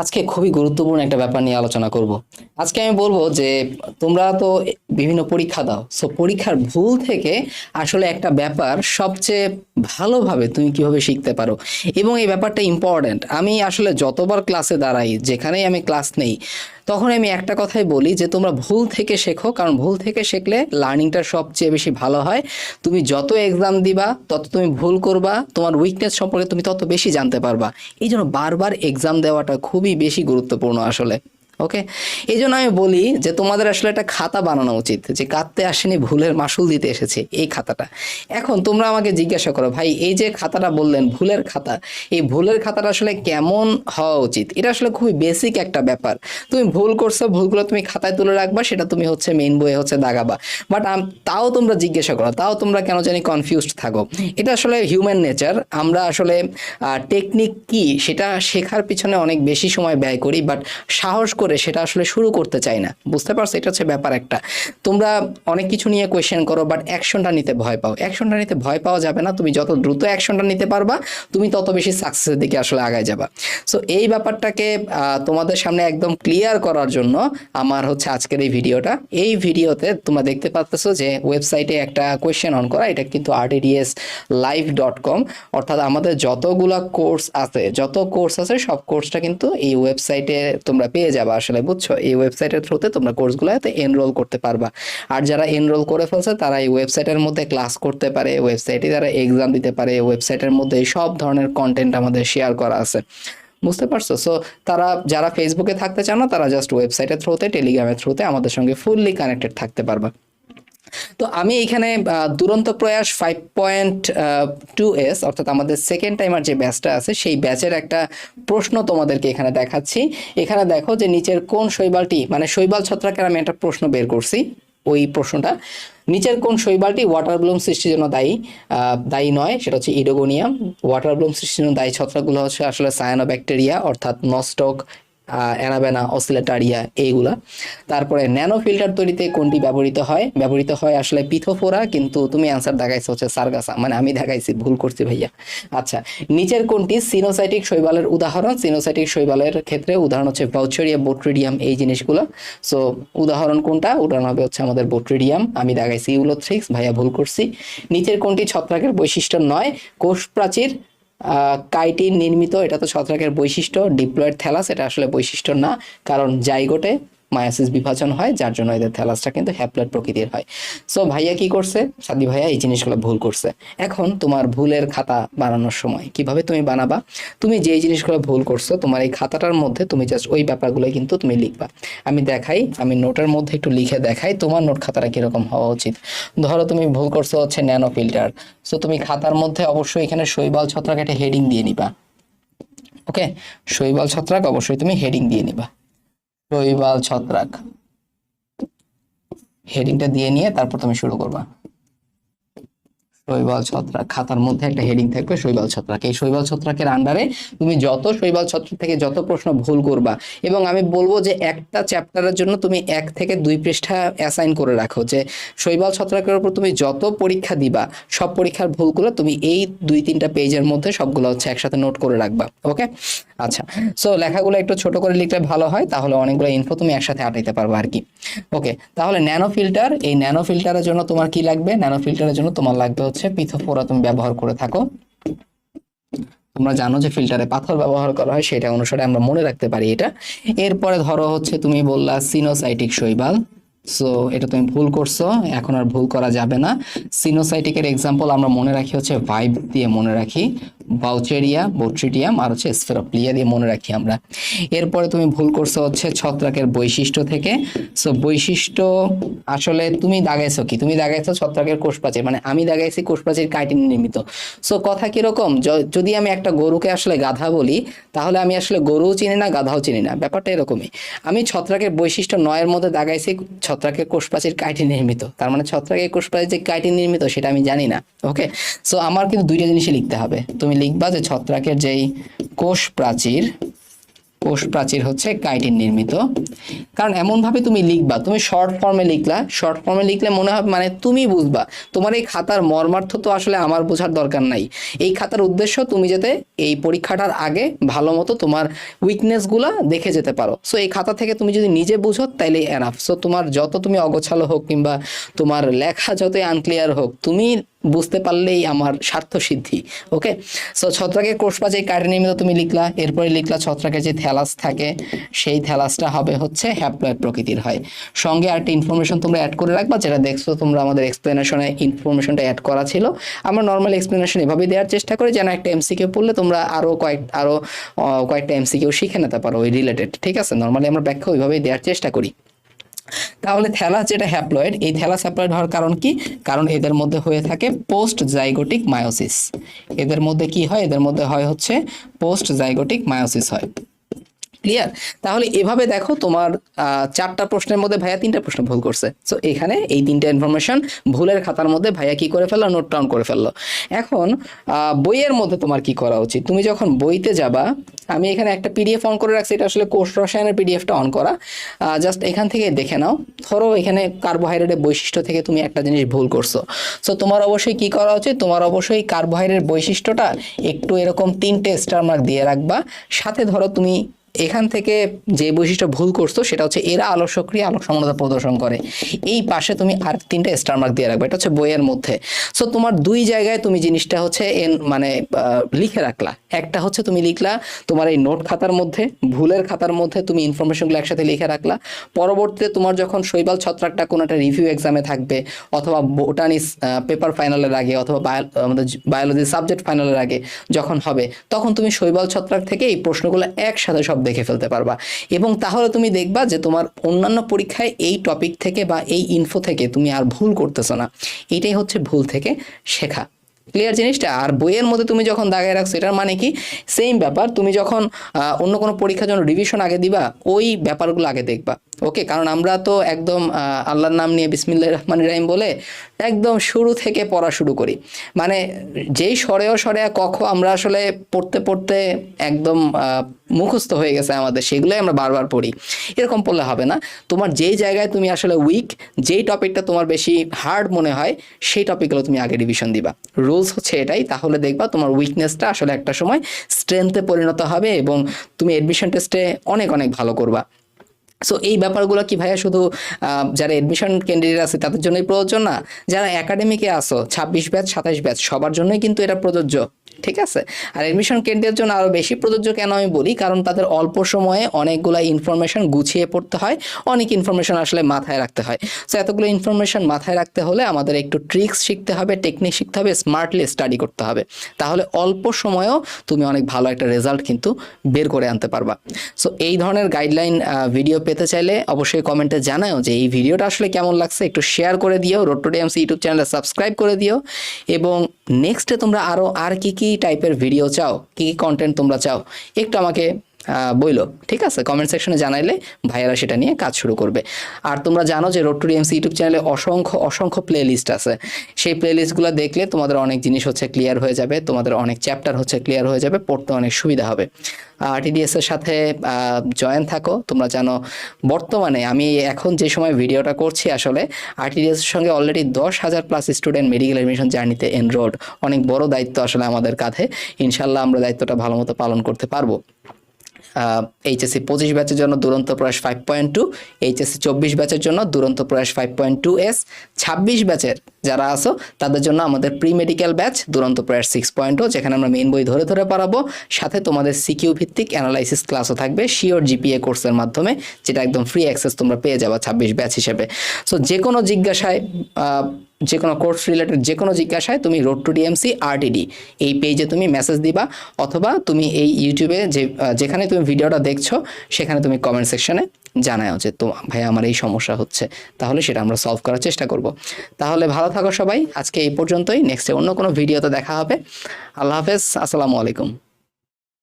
আজকে খুবই গুরুত্বপূর্ণ একটা ব্যাপার নিয়ে আলোচনা করব। আজকে আমি বলব যে তোমরা তো বিভিন্ন পরীক্ষা দাও। সো পরীক্ষার ভুল থেকে আসলে একটা ব্যাপার সবচেয়ে ভালোভাবে তুমি কীভাবে শিখতে পারো। এবং এই ব্যাপারটা ইম্পর্ট্যান্ট আমি আসলে যতবার ক্লাসে দাঁড়াই, যেখানেই আমি ক্লাস নেই তখন আমি একটা কথাই বলি যে, তোমরা ভুল থেকে শেখো, কারণ ভুল থেকে শিখলে লার্নিংটা সবচেয়ে বেশি ভালো হয়। তুমি যত এক্সাম দিবা, তত তুমি ভুল করবা, তোমার উইকনেস সম্পর্কে তুমি তত বেশি জানতে পারবা। এই জন্য বারবার এক্সাম দেওয়াটা খুবই বেশি গুরুত্বপূর্ণ আসলে। ওকে এই জন্য আমি বলি যে তোমাদের আসলে একটা খাতা বানানো উচিত, যে কাঁদতে আসেনি, ভুলের মাসুল দিতে এসেছে এই খাতাটা। এখন তোমরা আমাকে জিজ্ঞাসা করো, ভাই, এই যে খাতাটা বললেন, ভুলের খাতা, এই ভুলের খাতাটা আসলে কেমন হওয়া উচিত? এটা আসলে খুবই বেসিক একটা ব্যাপার। তুমি ভুল করছ, ভুলগুলো তুমি খাতায় তুলে রাখবা, সেটা তুমি হচ্ছে মেইন বইয়ে হচ্ছে দাগাবা। বাট তাও তোমরা জিজ্ঞাসা করো, তাও তোমরা কেন জানি কনফিউজড থাকো। এটা আসলে হিউম্যান নেচার আমরা আসলে টেকনিক কি, সেটা শেখার পিছনে অনেক বেশি সময় ব্যয় করি বাট সাহস করে সেটা আসলে শুরু করতে চাই না। বুঝতে পারছ? এটা হচ্ছে ব্যাপার একটা। তোমরা অনেক কিছু নিয়ে কোয়েশ্চেন করো বাট অ্যাকশনটা নিতে ভয় পাও। অ্যাকশনটা নিতে ভয় পাওয়া যাবে না। তুমি যত দ্রুত অ্যাকশনটা নিতে পারবা, তুমি তত বেশি সাকসেসের দিকে আসলে আগায় যাবা। সো এই ব্যাপারটাকে তোমাদের সামনে একদম ক্লিয়ার করার জন্য আমার হচ্ছে আজকের এই ভিডিওটা। এই ভিডিওতে তোমরা দেখতে পাচ্তেছো যে ওয়েবসাইটে একটা কোয়েশ্চেন অন করা, এটা কিন্তু আরটিডিএস লাইভ ডট কম অর্থাৎ আমাদের যতগুলা কোর্স আছে, যত কোর্স আছে, সব কোর্সটা কিন্তু এই ওয়েবসাইটে তোমরা পেয়ে যাবে। আসলে বুঝছ, এই ওয়েবসাইটের থ্রুতে তোমরা কোর্সগুলোতে এনরোল করতে পারবা। আর যারা এনরোল করে ফেলছে, তারা এই ওয়েবসাইটের মধ্যে ক্লাস করতে পারে ওয়েবসাইটে তারা এক্সাম দিতে পারে ওয়েবসাইটের মধ্যে সব ধরনের কন্টেন্ট আমাদের শেয়ার করা আছে। বুঝতে পারছ? সো তারা যারা ফেসবুকে থাকতে চান না, তারা জাস্ট ওয়েবসাইটের থ্রুতে টেলিগ্রামের থ্রুতে আমাদের সঙ্গে ফুললি কানেক্টেড থাকতে পারবা। তো আমি এখানে দুরন্ত প্রয়াস ফাইভ পয়েন্ট টু এস অর্থাৎ আমাদের সেকেন্ড টাইমার যে ব্যাচটা আছে, সেই ব্যাচের একটা প্রশ্ন তোমাদেরকে এখানে দেখাচ্ছি। এখানে দেখো যে নিচের কোন শৈবালটি মানে শৈবাল ছত্রাকের আমি একটা প্রশ্ন বের করছি, ওই প্রশ্নটা। নিচের কোন শৈবালটি ওয়াটার ব্লুম সৃষ্টির জন্য দায়ী? দায়ী নয়, সেটা হচ্ছে ইডোগোনিয়াম ওয়াটার ব্লুম সৃষ্টির জন্য দায়ী ছত্রাকগুলো হচ্ছে আসলে সায়ানোব্যাকটেরিয়া অর্থাৎ নস্টক অ্যানাবেনা অসিলেটারিয়া এইগুলা। তারপরে ন্যানো ফিল্টার তৈরিতে কোনটি ব্যবহৃত হয়? ব্যবহৃত হয় আসলে পিথোফোরা, কিন্তু তুমি অ্যান্সার দেখাইছো হচ্ছে সার্গাসা। মানে আমি দেখাইছি, ভুল করছি ভাইয়া। আচ্ছা নিচের কোনটি? সিনোসাইটিক শৈবালের উদাহরণ। সিনোসাইটিক শৈবালের ক্ষেত্রে উদাহরণ হচ্ছে ভাউচেরিয়া বোট্রিডিয়াম এই জিনিসগুলো। সো উদাহরণ কোনটা? উদাহরণ হবে হচ্ছে আমাদের বোট্রিডিয়াম। আমি দেখাইছি ইউলোথ্রিক্স, ভাইয়া ভুল করছি। নিচের কোনটি? ছত্রাকের বৈশিষ্ট্য নয়। কোষ প্রাচীর কাইটিন নির্মিত এটা তো ছত্রাকের বৈশিষ্ট্য ডিপ্লয়েড থ্যালাস এটা আসলে বৈশিষ্ট্য না কারণ জাইগোটে মায়াসিস বিভাজন হয়, যার জন্য এদের থ্যালাসটা কিন্তু হ্যাপ্লয়েড প্রকৃতির হয়। সো ভাইয়া কি করছে? সাদি ভাইয়া এই জিনিসগুলো ভুল করছে। এখন তোমার ভুলের খাতা বানানোর সময়, কীভাবে তুমি বানাবা? তুমি যে জিনিসগুলো ভুল করছ, তোমার এই খাতাটার মধ্যে তুমি জাস্ট ওই ব্যাপারগুলো কিন্তু তুমি লিখবা। আমি দেখাই, আমি নোটের মধ্যে একটু লিখে দেখাই, তোমার নোট খাতাটা কীরকম হওয়া উচিত। ধরো, তুমি ভুল করছ হচ্ছে ন্যানো ফিল্টার। সো তুমি খাতার মধ্যে অবশ্যই এখানে শৈবাল ছত্রাক একটা হেডিং দিয়ে নিবা। ওকে শৈবাল ছত্রাক অবশ্যই তুমি হেডিং দিয়ে নিবা। শৈবাল ছত্রাক। হেডিংটা দিয়ে নিয়ে তারপর তুমি শুরু করবা। শৈবাল ছত্রাক খাতার মধ্যে একটা হেডিং থাকবে, শৈবাল ছত্রাক। এই শৈবাল ছত্রাকের আন্ডারে তুমি যত শৈবাল ছত্রাক থেকে যত প্রশ্ন ভুল করবা, এবং আমি বলব যে একটা চ্যাপ্টারের জন্য তুমি এক থেকে দুই পৃষ্ঠা অ্যাসাইন করে রাখো যে শৈবাল ছত্রাকের উপর তুমি যত পরীক্ষা দিবা, সব পরীক্ষার ভুলগুলো তুমি এই দুই তিনটা পেজের মধ্যে সবগুলো হচ্ছে একসাথে নোট করে রাখবা ওকে আচ্ছা সো লেখাগুলো একটু ছোট করে লিখলে ভালো হয়, তাহলে অনেকগুলো ইনফো তুমি একসাথে আটাইতে পারবে আর কি ওকে তাহলে ন্যানো ফিল্টার এই ন্যানো ফিল্টারের জন্য তোমার কি লাগবে? ন্যানো ফিল্টারের জন্য তোমার লাগবে হচ্ছে পিথোফোরা তুমি ব্যবহার করে থাকো। তোমরা জানো যে ফিল্টারে পাথর ব্যবহার করা হয়, সেটা অনুসারে আমরা মনে রাখতে পারি এটা। এরপরে ধরো হচ্ছে তুমি বললা সিনোসাইটিক শৈবাল। সো এটা তুমি ভুল করছ, এখন আর ভুল করা যাবে না। সিনোসাইটিকের এক্সাম্পল আমরা মনে রাখি হচ্ছে ভাইব দিয়ে মনে রাখি বাউচেরিয়া বোট্রিটিয়াম আর হচ্ছে স্ফেরোপ্লিয়া দিয়ে মনে রাখি আমরা। এরপরে তুমি ভুল করছ হচ্ছে ছত্রাকের বৈশিষ্ট্য থেকে। সো বৈশিষ্ট্য আসলে তুমি দাগাইছো কি? তুমি দাগাইছো ছত্রাকের কোষপ্রাচীর মানে আমি দাগাইছি কোষপ্রাচীর কাইটিন নির্মিত। সো কথা কীরকম? যদি আমি একটা গরুকে আসলে গাধা বলি, তাহলে আমি আসলে গরুও চিনি না, গাধাও চিনি না। ব্যাপারটা এরকমই। আমি ছত্রাকের বৈশিষ্ট্য নয়ের মধ্যে দাগাইছি ছত্রাকের কোষপ্রাচীর কাইটিন নির্মিত। তার মানে ছত্রাকের কোষপ্রাচীর যে কাইটিন নির্মিত, সেটা আমি জানি না, ওকে? সো আমার কিন্তু দুইটা জিনিসই লিখতে হবে। তুমি লিখবা যে ছত্রাকের যেই কোষ প্রাচীর কোষ প্রাচীর হচ্ছে কাইটিন নির্মিত। কারণ এমনভাবে তুমি লিখবা, তুমি শর্ট ফর্মে লিখলা শর্ট ফর্মে লিখলে মনে হবে মানে তুমি বুঝবা, তোমার এই খাতার মর্মার্থ তো আসলে আমার বোঝার দরকার নাই। এই খাতার উদ্দেশ্য তুমি যাতে এই পরীক্ষাটার আগে ভালো মতো তোমার উইকনেসগুলো দেখে যেতে পারো। সো এই খাতা থেকে তুমি যদি নিজে বুঝো, তাইলে এনাফ সো তোমার যত তুমি অগোছালো হোক কিংবা তোমার লেখা যতই আনক্লিয়ার হোক, তুমি বুঝতে পারলেই আমার স্বার্থ সিদ্ধি ওকে সো ছত্রাকের কোষপা যে কাটে নিয়মিত তুমি লিখলা, এরপরে লিখলা ছত্রাকের যে থ্যালাস থাকে, সেই থ্যালাসটা হবে হচ্ছে হ্যাপ্লয়েড প্রকৃতির হয়। সঙ্গে আরেকটা ইনফরমেশন তোমরা অ্যাড করে রাখবা, যেটা দেখছ তোমরা আমাদের এক্সপ্লেনেশনে ইনফরমেশনটা অ্যাড করা ছিল। আমরা নর্মাল এক্সপ্লেনেশন এভাবেই দেওয়ার চেষ্টা করি, যেন একটা এমসিকিউ পড়লে তোমরা আরও কয়েক আরও কয়েকটা এমসিকিউ শিখে নিতে পারো ওই রিলেটেড ঠিক আছে? নর্মালি আমরা ব্যাখ্যা ওইভাবেই দেওয়ার চেষ্টা করি। তাহলে থ্যালাস যেটা হ্যাপ্লয়েড, এই থ্যালাস হ্যাপ্লয়েড হওয়ার কারণ কি? কারণ এদের মধ্যে হয়ে থাকে পোস্ট জাইগোটিক মায়োসিস। এদের মধ্যে কি হয়? এদের মধ্যে হয় হচ্ছে পোস্ট জাইগোটিক মায়োসিস হয়। ক্লিয়ার তাহলে এভাবে দেখো তোমার চারটা প্রশ্নের মধ্যে ভাইয়া তিনটা প্রশ্ন ভুল করছে। সো এখানে এই তিনটা ইনফরমেশন ভুলের খাতার মধ্যে ভাইয়া কি করে ফেলল? নোট ডাউন করে ফেলল। এখন বইয়ের মধ্যে তোমার কি করা উচিত? তুমি যখন বইতে যাবা, আমি এখানে একটা পিডিএফ অন করে রাখছি, এটা আসলে কোষ রসায়নের পিডিএফটা অন করা। জাস্ট এখান থেকে দেখে নাও। ধরো এখানে কার্বোহাইড্রেটের বৈশিষ্ট্য থেকে তুমি একটা জিনিস ভুল করছ। সো তোমার অবশ্যই কি করা উচিত? তোমার অবশ্যই কার্বোহাইড্রেট বৈশিষ্ট্যটা একটু এরকম তিনটে স্টার মার্ক দিয়ে রাখবা। সাথে ধরো তুমি এখান থেকে যে বৈশিষ্ট্য ভুল করছ, সেটা হচ্ছে এরা আলোক সক্রিয় আলোক সমানতা প্রদর্শন করে। এই পাশে তুমি আর তিনটে স্টার মার্ক দিয়ে রাখবে, এটা হচ্ছে বইয়ের মধ্যে। সো তোমার দুই জায়গায় তুমি জিনিসটা হচ্ছে এন মানে লিখে রাখলা। একটা হচ্ছে তুমি লিখলা তোমার এই নোট খাতার মধ্যে, ভুলের খাতার মধ্যে তুমি ইনফরমেশনগুলো একসাথে লিখে রাখলা। পরবর্তীতে তোমার যখন শৈবাল ছত্রাকটা কোনো একটা রিভিউ এক্সামে থাকবে, অথবা বোটানিস পেপার ফাইনালের আগে, অথবা আমাদের বায়োলজি সাবজেক্ট ফাইনালের আগে যখন হবে, তখন তুমি শৈবাল ছত্রাক থেকে এই প্রশ্নগুলো একসাথে সব দেখে ফেলতে পারবা। এবং তাহলে তুমি দেখবা যে তোমার অন্যান্য পরীক্ষায় এই টপিক থেকে বা এই ইনফো থেকে তুমি আর ভুল করতেছো না। এটাই হচ্ছে ভুল থেকে শেখা। ক্লিয়ার জিনিসটা? আর বইয়ের মধ্যে তুমি যখন দাগায় রাখছো, এটার মানে কি? সেম ব্যাপার, তুমি যখন অন্য কোনো পরীক্ষার জন্য রিভিশন আগে দিবা, ওই ব্যাপারগুলো আগে দেখবা। ওকে কারণ আমরা তো একদম আল্লাহর নাম নিয়ে বিসমিল্লাহ রহমান রাহিম বলে একদম শুরু থেকে পড়া শুরু করি। মানে যেই সরেও সরে কখ আমরা আসলে পড়তে পড়তে একদম মুখস্থ হয়ে গেছে আমাদের, সেগুলোই আমরা বারবার পড়ি। এরকম পড়লে হবে না। তোমার যেই জায়গায় তুমি আসলে উইক যেই টপিকটা তোমার বেশি হার্ড মনে হয়, সেই টপিকগুলো তুমি আগে রিভিশন দিবা। রুলস হচ্ছে এটাই, তাহলে দেখবা তোমার উইকনেসটা আসলে একটা সময় স্ট্রেংথে পরিণত হবে এবং তুমি অ্যাডমিশন টেস্টে অনেক অনেক ভালো করবা। সো এই ব্যাপারগুলো কি ভাইয়া শুধু যারা এডমিশন ক্যান্ডিডেট আছে তাদের জন্যই প্রযোজ্য না? যারা একাডেমিকে আসো ছাব্বিশ ব্যাচ সাতাশ ব্যাচ, সবার জন্যই কিন্তু এটা প্রযোজ্য, ঠিক আছে? আর এডমিশন ক্যান্ডিডেট জন্য আরও বেশি প্রযোজ্য কেন আমি বলি? কারণ তাদের অল্প সময়ে অনেকগুলো ইনফরমেশন গুছিয়ে পড়তে হয়, অনেক ইনফরমেশন আসলে মাথায় রাখতে হয়। সো এতগুলো ইনফরমেশন মাথায় রাখতে হলে আমাদের একটু ট্রিক্স শিখতে হবে টেকনিক শিখতে হবে স্মার্টলি স্টাডি করতে হবে। তাহলে অল্প সময়েও তুমি অনেক ভালো একটা রেজাল্ট কিন্তু বের করে আনতে পারবা। সো এই ধরনের গাইডলাইন ভিডিও পেতে চাইলে অবশ্যই কমেন্টে জানাও যে এই ভিডিওটা আসলে কেমন লাগছে। একটু শেয়ার করে দিও। রোড টু ডিএমসি ইউটিউব চ্যানেলে সাবস্ক্রাইব করে দিও। এবং নেক্সটে তোমরা আরও আর কি কি টাইপের ভিডিও চাও, কি কি কন্টেন্ট তোমরা চাও, একটু আমাকে বইলো, ঠিক আছে? কমেন্ট সেকশনে জানাইলে ভাইয়েরা সেটা নিয়ে কাজ শুরু করবে। আর তোমরা জানো যে রোড টু ডিএমসি ইউটিউব চ্যানেলে অসংখ্য অসংখ্য প্লে লিস্ট আছে। সেই প্লে লিস্টগুলো দেখলে তোমাদের অনেক জিনিস হচ্ছে ক্লিয়ার হয়ে যাবে, তোমাদের অনেক চ্যাপ্টার হচ্ছে ক্লিয়ার হয়ে যাবে, পড়তে অনেক সুবিধা হবে। টিডিএস এর সাথে জয়েন থাকো, তোমরা জানো বর্তমানে আমি এখন যে সময় ভিডিওটা করছি আসলে আরটিডিএস এর সঙ্গে অলরেডি দশ হাজার প্লাস স্টুডেন্ট মেডিকেল এডমিশন জার্নিতে এনরোড অনেক বড় দায়িত্ব আসলে আমাদের কাঁধে। ইনশাল্লাহ আমরা দায়িত্বটা ভালো মতো পালন করতে পারব। এইচএসসি পঁচিশ ব্যাচের জন্য দুরন্ত প্রয়াস ফাইভ পয়েন্ট টু এইচএসসি চব্বিশ ব্যাচের জন্য দুরন্ত প্রয়াস ফাইভ পয়েন্ট টু এস ছাব্বিশ ব্যাচের যারা আসো তাদের জন্য আমাদের প্রি মেডিকেল ব্যাচ দুরন্ত প্রয়াস সিক্স পয়েন্ট যেখানে আমরা মেইন বই ধরে ধরে পারাবো সাথে তোমাদের সিকিউ ভিত্তিক অ্যানালাইসিস ক্লাসও থাকবে শিওর জিপিএ কোর্সের মাধ্যমে, যেটা একদম ফ্রি অ্যাক্সেস তোমরা পেয়ে যাবা ছাব্বিশ ব্যাচ হিসেবে। সো যে কোনো জিজ্ঞাসায় যে কোনো কোর্স রিলেটেড যে কোনো জিজ্ঞাসায় তুমি রোড টু ডিএমসি আরটিডি এই পেজে তুমি মেসেজ দিবা, অথবা তুমি এই ইউটিউবে যে যেখানে তুমি ভিডিওটা দেখছ, সেখানে তুমি কমেন্ট সেকশনে জানাও যে তো ভাই আমার এই সমস্যা হচ্ছে, তাহলে সেটা আমরা সলভ করার চেষ্টা করব। তাহলে ভালো থাকো সবাই, আজকে এই পর্যন্তই নেক্সটে অন্য কোনো ভিডিওতে দেখা হবে। আল্লাহ হাফেজ, আসসালামু আলাইকুম।